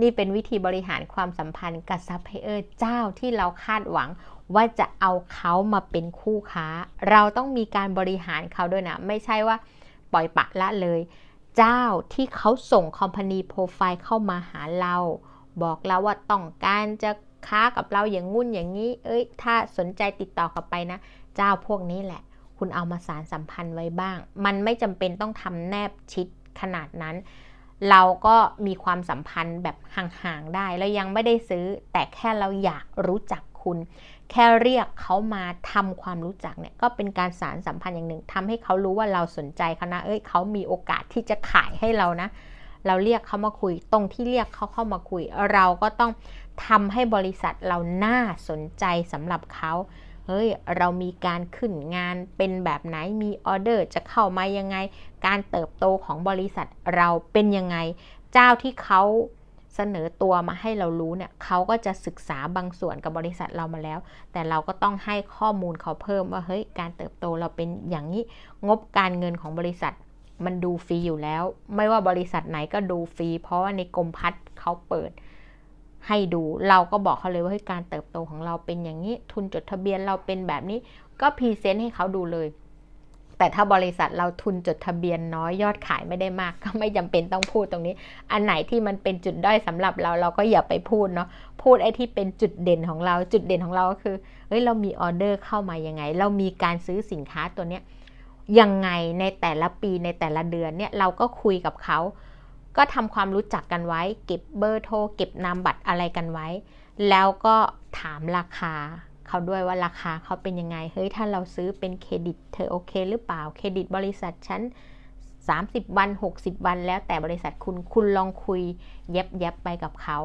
นี่เป็นวิธีบริหารความสัมพันธ์กับซัพพลายเออร์เจ้าที่เราคาดหวังว่าจะเอาเขามาเป็นคู่ค้า เราต้องมีการบริหารเขาด้วยนะ ไม่ใช่ว่าปล่อยปะละเลย เจ้าที่เขาส่งคอมพานีโปรไฟล์เข้ามาหาเรา บอกเราว่าต้องการจะค้ากับเราอย่างงุ่นอย่างนี้ เอ้ย ถ้าสนใจติดต่อกลับไปนะ เจ้าพวกนี้แหละ คุณเอามาสารสัมพันธ์ไว้บ้าง มันไม่จำเป็นต้องทำแนบชิดขนาดนั้น เราก็มีความสัมพันธ์แบบห่างๆได้ แล้วยังไม่ได้ซื้อ แต่แค่เราอยากรู้จักคุณ แค่เรียกเขามาทำความรู้จักเนี่ยก็เป็นการสารสัมพันธ์อย่างหนึ่งทำให้เขารู้ว่าเราสนใจเขานะ เอ้ยเขามีโอกาสที่จะขายให้เรานะ เราเรียกเขามาคุย ตรงที่เรียกเขาเข้ามาคุย เราก็ต้องทำให้บริษัทเราน่าสนใจสำหรับเขา เฮ้ยเรามีการขึ้นงานเป็นแบบไหนมีออเดอร์จะเข้ามายังไง การเติบโตของบริษัทเราเป็นยังไง เจ้าที่เขาเสนอตัวมาให้เรารู้เนี่ยเขาก็จะศึกษาบางส่วนกับบริษัทเรามาแล้ว แต่เราก็ต้องให้ข้อมูลเขาเพิ่มว่าเฮ้ยการเติบโตเราเป็นอย่างนี้งบการเงินของบริษัทมันดูฟรีอยู่แล้ว ไม่ว่าบริษัทไหนก็ดูฟรีเพราะว่าในกรมพัฒน์เขาเปิด ให้ดู เราก็บอกเขาเลยว่าการเติบโตของเราเป็นอย่างนี้ ทุนจดทะเบียนเราเป็นแบบนี้ ก็พรีเซนต์ให้เขาดูเลย แต่ถ้าบริษัทเราทุนจดทะเบียนน้อยยอดขายไม่ได้มาก ก็ไม่จำเป็นต้องพูดตรงนี้ อันไหนที่มันเป็นจุดด้อยสำหรับเราเราก็อย่าไปพูดเนาะ พูดไอ้ที่เป็นจุดเด่นของเรา จุดเด่นของเราก็คือ เฮ้ยเรามีออเดอร์เข้ามายังไง เรามีการซื้อสินค้าตัวเนี้ยยังไงในแต่ละปีในแต่ละเดือนเนี่ยเราก็คุยกับเขา ก็ทำความรู้จักกันไว้ เก็บเบอร์โทรเก็บนามบัตรอะไรกันไว้ แล้วก็ถามราคาเขาด้วยว่าราคาเขาเป็นยังไง เฮ้ย ถ้าเราซื้อเป็นเครดิตเธอโอเคหรือเปล่า เครดิตบริษัทฉัน30 วัน 60 วันแล้วแต่บริษัทคุณคุณลองคุยเย็บเย็บไปกับเขา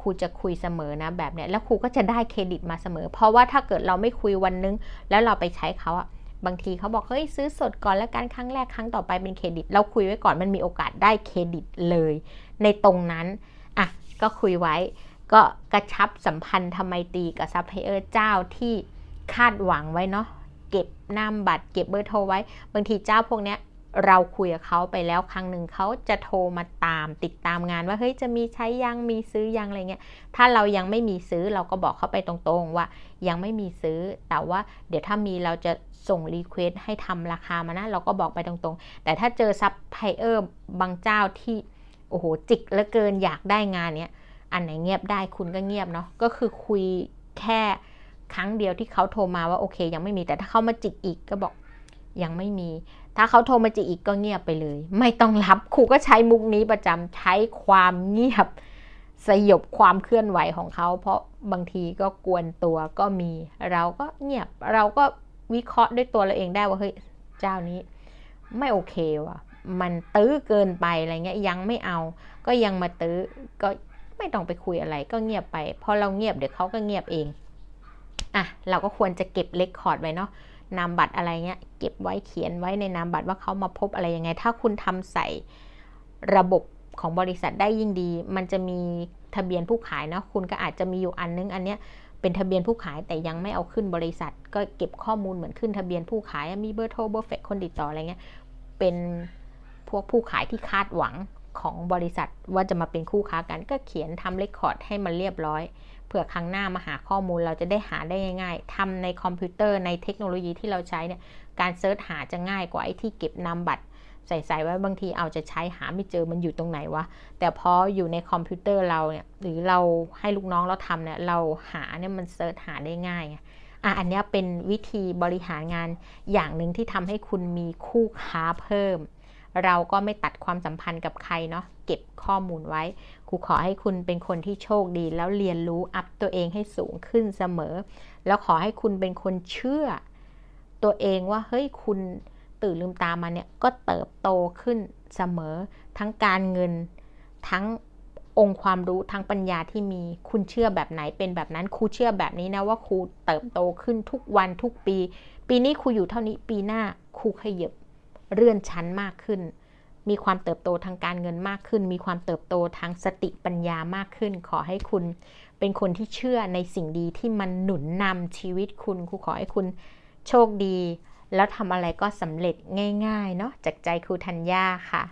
ครูจะคุยเสมอนะแบบเนี้ยแล้วครูก็จะได้เครดิตมาเสมอ เพราะว่าถ้าเกิดเราไม่คุยวันนึง แล้วเราไปใช้เขาอะ บางทีเขาบอกเฮ้ยซื้อสดก่อนแล้วกันครั้งแรกครั้งต่อไปเป็นเครดิต เราคุยไว้ก่อนมันมีโอกาสได้เครดิตเลย ในตรงนั้นอะก็คุยไว้ ก็กระชับสัมพันธ์ทำไมตีกับซัพพลายเออร์เจ้าที่คาดหวังไว้เนาะเก็บนามบัตรเก็บเบอร์โทรไว้ บางทีเจ้าพวกเนี้ย เราคุยกับเขาไปแล้วครั้งหนึ่งเขาจะโทรมาตาม ติดตามงานว่าเฮ้ยจะมีใช้ยังมีซื้อยังอะไรเงี้ยถ้าเรายังไม่มีซื้อเราก็บอกเขาไปตรงๆว่ายังไม่มีซื้อ แต่ว่าเดี๋ยวถ้ามีเราจะส่งรีเควสให้ทำราคามานะ เราก็บอกไปตรงๆ แต่ถ้าเจอซับไพเออร์บางเจ้าที่โอ้โหจิกเหลือเกินอยากได้งานเนี้ยอันไหนเงียบได้คุณก็เงียบเนาะก็คือคุยแค่ครั้งเดียวที่เขาโทรมาว่าโอเค ยังไม่มีแต่ถ้าเขามาจิกอีกก็บอกยังไม่มี ถ้าเขาโทรมาจิกอีกก็เงียบไปเลย ไม่ต้องรับครูก็ใช้มุกนี้ประจำใช้ความเงียบ สยบความเคลื่อนไหวของเขา เพราะบางทีก็กวนตัวก็มี เราก็เงียบเราก็วิเคราะห์ด้วยตัวเราเองได้ว่าเฮ้ยเจ้านี้ ไม่โอเคว่ะ มันตื้อเกินไปอะไรเงี้ยยังไม่เอา ก็ยังมาตื้อก็ไม่ต้องไปคุยอะไรก็เงียบไปพอเราเงียบเดี๋ยวเขาก็เงียบเองอะเราก็ควรจะเก็บเลคคอร์ดไว้เนาะ นามบัตรอะไรเงี้ยเก็บไว้เขียนไว้ในนามบัตรว่าเขามาพบอะไรยังไง ถ้าคุณทำใส่ระบบของบริษัทได้ยิ่งดี มันจะมีทะเบียนผู้ขายนะคุณก็อาจจะมีอยู่อันนึงอันเนี้ยเป็นทะเบียนผู้ขายแต่ยังไม่เอาขึ้นบริษัท ก็เก็บข้อมูลเหมือนขึ้นทะเบียนผู้ขายมีเบอร์โทรเบอร์เฟกคนติดต่ออะไรเงี้ยเป็นพวกผู้ขายที่คาดหวังของบริษัทว่าจะมาเป็นคู่ค้ากันก็เขียนทำเรคคอร์ดให้มันเรียบร้อย เผื่อครั้งหน้ามาหาข้อมูลเราจะได้หาได้ง่ายๆทำในคอมพิวเตอร์ในเทคโนโลยีที่เราใช้เนี่ยการเซิร์ชหาจะง่ายกว่าไอ้ที่เก็บนำบัตรใส่ๆไว้บางทีเอาจะใช้หาไม่เจอมันอยู่ตรงไหนวะแต่พออยู่ในคอมพิวเตอร์เราเนี่ยหรือเราให้ลูกน้องเราทำเนี่ยเราหาเนี่ยมันเซิร์ชหาได้ง่ายอะอันนี้เป็นวิธีบริหารงานอย่างหนึ่งที่ทำให้คุณมีคู่ค้าเพิ่ม เราก็ไม่ตัดความสัมพันธ์กับใครเนาะเก็บข้อมูลไว้ครูขอให้คุณเป็นคนที่โชคดี แล้วเรียนรู้อัพตัวเองให้สูงขึ้นเสมอ แล้วขอให้คุณเป็นคนเชื่อ ตัวเองว่าเฮ้ยคุณตื่นลืมตามาเนี่ยก็เติบโตขึ้นเสมอ ทั้งการเงินทั้งองค์ความรู้ทั้งปัญญาที่มีคุณเชื่อแบบไหนเป็นแบบนั้นครูเชื่อแบบนี้นะว่าครูเติบโตขึ้นทุกวันทุกปี ปีนี้ครูอยู่เท่านี้ปีหน้าครูขยับ เลื่อนชั้นมากขึ้น มีความเติบโตทางการเงินมากขึ้น มีความเติบโตทางสติปัญญามากขึ้น ขอให้คุณเป็นคนที่เชื่อในสิ่งดีที่มันหนุนนำชีวิตคุณครูขอให้คุณโชคดี แล้วทำอะไรก็สำเร็จง่ายๆเนาะจากใจครูธัญญาค่ะ